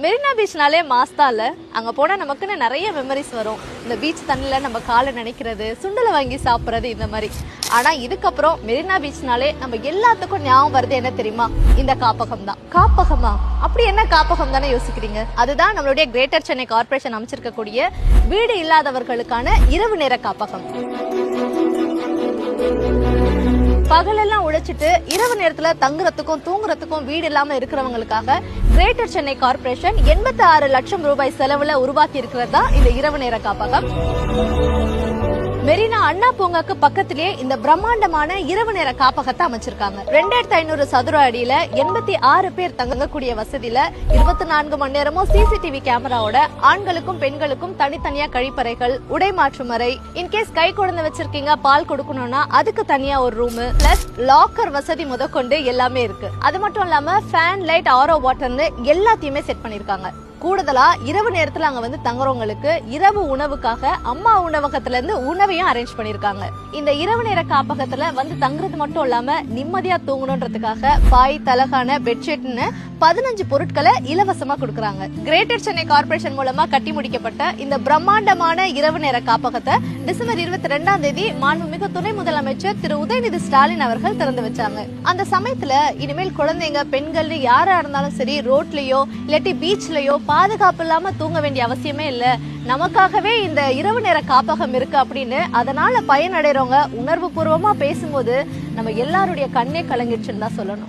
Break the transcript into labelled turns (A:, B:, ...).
A: மெரினா பீச்னாலே மாஸ்தால அங்கே போனால் நமக்குன்னு நிறைய மெமரிஸ் வரும். இந்த பீச் தண்ணியில் நம்ம காலை நினைக்கிறது சுண்டலை வாங்கி சாப்பிட்றது இந்த மாதிரி. ஆனால் இதுக்கப்புறம் மெரினா பீச்னாலே நம்ம எல்லாத்துக்கும் ஞாபகம் வருது என்ன தெரியுமா? இந்த காப்பகம் தான். காப்பகமா? அப்படி என்ன காப்பகம் தானே யோசிக்கிறீங்க? அதுதான் நம்மளுடைய கிரேட்டர் சென்னை கார்ப்பரேஷன் அமைச்சிருக்கக்கூடிய வீடு இல்லாதவர்களுக்கான இரவு நேர காப்பகம். பகலெல்லாம் உழைச்சிட்டு இரவு நேரத்துல தங்குறதுக்கும் தூங்குறதுக்கும் வீடு இல்லாம இருக்கிறவங்களுக்காக கிரேட்டர் சென்னை கார்ப்பரேஷன் எண்பத்தி ஆறு லட்சம் ரூபாய் செலவுல உருவாக்கி இருக்கிறதா இந்த இரவு நேர காப்பகம்? மெரினா அண்ணா பூங்காக்கு பக்கத்திலேயே இந்த பிரம்மாண்டமான இரவு நேர காப்பகத்தை அமைச்சிருக்காங்க. ரெண்டாயிரத்தி ஐநூறு சதுர அடியில எண்பத்தி ஆறு பேர் தங்கக்கூடிய வசதியில இருபத்தி நான்கு மணி நேரமும் சிசிடிவி கேமராவோட ஆண்களுக்கும் பெண்களுக்கும் தனித்தனியா கழிப்பறைகள் உடை மாற்று அறை இன்கேஸ் கை குழந்தை வச்சிருக்கீங்க பால் கொடுக்கணும்னா அதுக்கு தனியா ஒரு ரூம் பிளஸ் லாக்கர் வசதி முதற்கொண்டு எல்லாமே இருக்கு. அது மட்டும் இல்லாம ஃபேன் லைட் ஆரோ வாட்டர்னு எல்லாத்தையுமே செட் பண்ணிருக்காங்க. கூடுதலா இரவு நேரத்துல அங்க வந்து தங்குறவங்களுக்கு இரவு உணவுக்காக அம்மா உணவகத்துல இருந்து உணவையும் அரேஞ்ச் பண்ணிருக்காங்க. இந்த இரவு நேர காப்பகத்துல வந்து தங்குறது மட்டும் இல்லாம நிம்மதியா தூங்கணுன்றதுக்காக பாய் தலகான பெட்ஷீட்னு பதினஞ்சு பொருட்களை இலவசமா கொடுக்கறாங்க. கிரேட்டர் சென்னை கார்ப்பரேஷன் மூலமா கட்டி முடிக்கப்பட்ட இந்த பிரம்மாண்டமான இரவு நேர காப்பகத்தை டிசம்பர் இருபத்தி ரெண்டாம் தேதி மாண்புமிகு துணை முதலமைச்சர் திரு உதயநிதி ஸ்டாலின் அவர்கள் திறந்து வச்சாங்க. அந்த சமயத்துல இனிமேல் குழந்தைங்க பெண்கள் யாரா இருந்தாலும் சரி ரோட்லயோ இல்லாட்டி பீச்லயோ பாதுகாப்பு இல்லாம தூங்க வேண்டிய அவசியமே இல்ல. நமக்காகவே இந்த இரவு நேர காப்பகம் இருக்கு அப்படின்னு அதனால பயனடைறவங்க உணர்வு பூர்வமா பேசும்போது நம்ம எல்லாருடைய கண்ணே கலங்கிடுச்சுன்னு தான் சொல்லணும்.